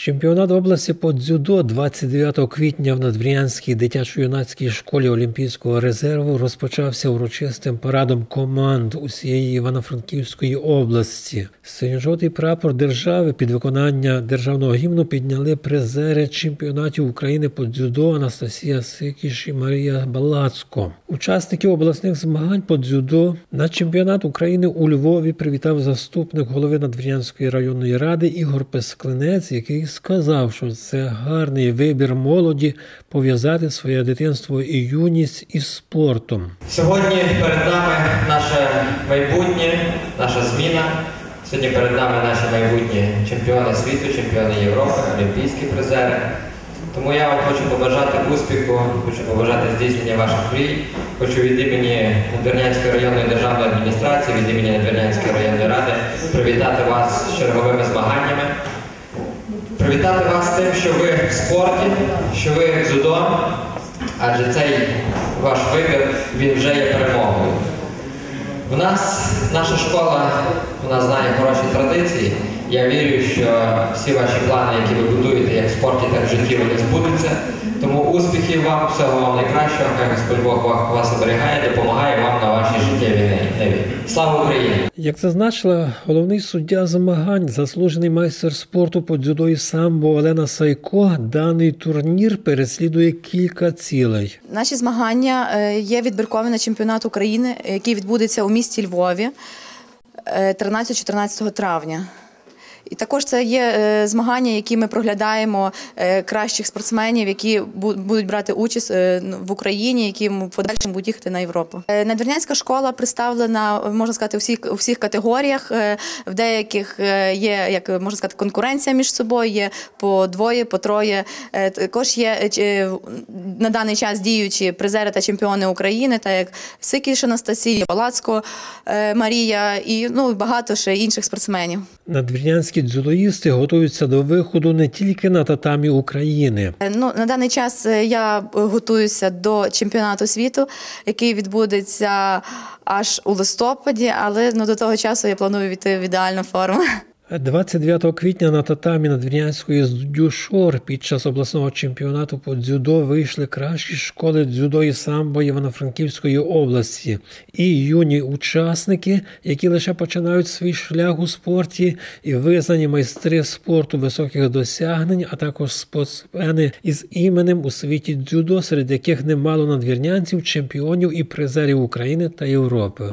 Чемпіонат області по дзюдо 29 квітня в Надвір'янській дитячо-юнацькій школі Олімпійського резерву розпочався урочистим парадом команд усієї Івано-Франківської області. Синьо-жовтий прапор держави під виконання державного гімну підняли призери чемпіонатів України по дзюдо Анастасія Сикіш і Марія Балацько. Учасників обласних змагань по дзюдо на чемпіонат України у Львові привітав заступник голови Надвір'янської районної ради Ігор Песклинець, який сказав, що це гарний вибір молоді пов'язати своє дитинство і юність із спортом. Сьогодні перед нами наше майбутнє, наша зміна. Сьогодні перед нами наші майбутні чемпіони світу, чемпіони Європи, олімпійські призери. Тому я вам хочу побажати успіху, хочу побажати здійснення ваших мрій. Хочу від імені Надвірнянської районної державної адміністрації, від імені Надвірнянської районної ради привітати вас з черговими змаганнями. Привітати вас з тим, що ви в спорті, що ви в дзюдо, адже цей ваш вибір він вже є перемогою. У нас наша школа вона знає хороші традиції. Я вірю, що всі ваші плани, які ви будуєте як в спорті, так в житті, вони збудуться. Тому успіхів вам, всього вам найкращого, хай Господь Бог вас оберігає, допомагає вам на вашій життєвій ниві. Слава Україні! Як зазначила головний суддя змагань, заслужений майстер спорту по дзюдо і самбо Олена Сайко, даний турнір переслідує кілька цілей. Наші змагання е, є відбіркові на чемпіонат України, який відбудеться у місті Львові е, 13-14 травня. І також це є е, змагання, які ми проглядаємо е, кращих спортсменів, які бу- будуть брати участь е, ну, в Україні, які в подальшому будуть їхати на Європу. Надвірнянська школа представлена, можна сказати, у всіх, у всіх категоріях. В деяких є, як можна сказати, конкуренція між собою, є по двоє, по троє. Також є на даний час діючі призери та чемпіони України, так як Сикіш Анастасія, Палацько е, Марія і ну, багато ще інших спортсменів. Надвірнянські дзюдоїсти готуються до виходу не тільки на татамі України. Е, Ну, на даний час е, я готуюся до чемпіонату світу, який відбудеться аж у листопаді, але ну, до того часу я планую війти в ідеальну форму. 29 квітня на татамі Надвірнянської дзюшор під час обласного чемпіонату по дзюдо вийшли кращі школи дзюдо і самбо Івано-Франківської області і юні учасники, які лише починають свій шлях у спорті, і визнані майстри спорту високих досягнень, а також спортсмени із іменем у світі дзюдо, серед яких немало надвірнянців, чемпіонів і призерів України та Європи.